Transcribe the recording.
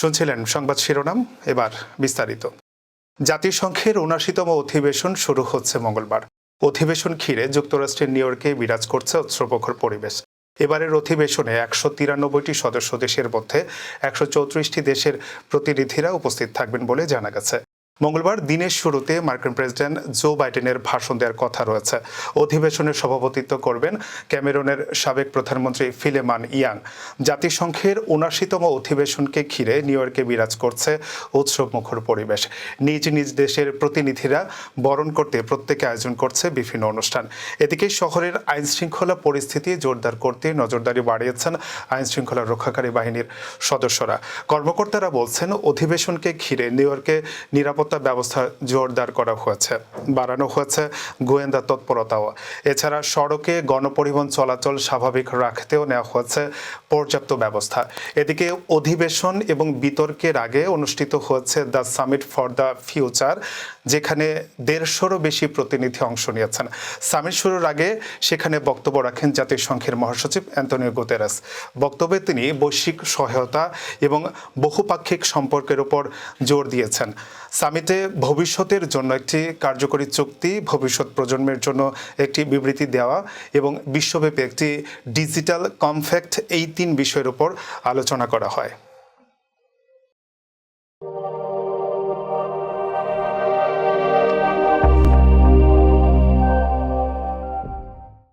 শুনছিলেন সংবাদ শিরোনাম, এবার বিস্তারিত। জাতিসংঘের উনাশিতম অধিবেশন শুরু হচ্ছে মঙ্গলবার। অধিবেশন ঘিরে যুক্তরাষ্ট্রের নিউ ইয়র্কে বিরাজ করছে অস্ত্রপ্রখর পরিবেশ। এবারের অধিবেশনে একশো তিরানব্বইটি সদস্য দেশের মধ্যে একশো চৌত্রিশটি দেশের প্রতিনিধিরা উপস্থিত থাকবেন বলে জানা গেছে। মঙ্গলবার দিনের শুরুতে মার্কিন প্রেসিডেন্ট জো বাইডেনের ভাষণ দেওয়ার কথা রয়েছে। অধিবেশনের সভাপতিত্ব করবেন ক্যামেরনের সাবেক প্রধানমন্ত্রী ফিলেমান ইয়াং। জাতিসংঘের উনাশিতম অধিবেশনকে ঘিরে নিউ ইয়র্কে বিরাজ করছে উৎসবমুখর পরিবেশ। নিজ নিজ দেশের প্রতিনিধিরা বরণ করতে প্রত্যেকে আয়োজন করছে বিভিন্ন অনুষ্ঠান। এদিকে শহরের আইন শৃঙ্খলা পরিস্থিতি জোরদার করতে নজরদারি বাড়িয়েছেন আইন শৃঙ্খলা রক্ষাকারী বাহিনীর সদস্যরা। কর্মকর্তারা বলছেন, অধিবেশনকে ঘিরে নিউ ইয়র্কে নিরাপত্তা ব্যবস্থা জোরদার করা হয়েছে, বাড়ানো হয়েছে গোয়েন্দা তৎপরতাও। এছাড়া সড়কে গণপরিবহন চলাচল স্বাভাবিক রাখতেও নেওয়া হয়েছে পর্যাপ্ত ব্যবস্থা। এদিকে অধিবেশন এবং বিতর্কের আগে অনুষ্ঠিত হয়েছে the summit for the future, যেখানে দেড়শোরও বেশি প্রতিনিধি অংশ নিয়েছেন। সামিট শুরুর আগে সেখানে বক্তব্য রাখেন জাতিসংঘের মহাসচিব অ্যান্টনিও গুতেরাস। বক্তব্যে তিনি বৈশ্বিক সহায়তা এবং বহুপাক্ষিক সম্পর্কের উপর জোর দিয়েছেন। সামিটে ভবিষ্যতের জন্য একটি কার্যকরী চুক্তি, ভবিষ্যৎ প্রজন্মের জন্য একটি বিবৃতি দেওয়া এবং বিশ্বব্যাপী একটি ডিজিটাল কমফ্যাক্ট এই তিন বিষয়ের উপর আলোচনা করা হয়।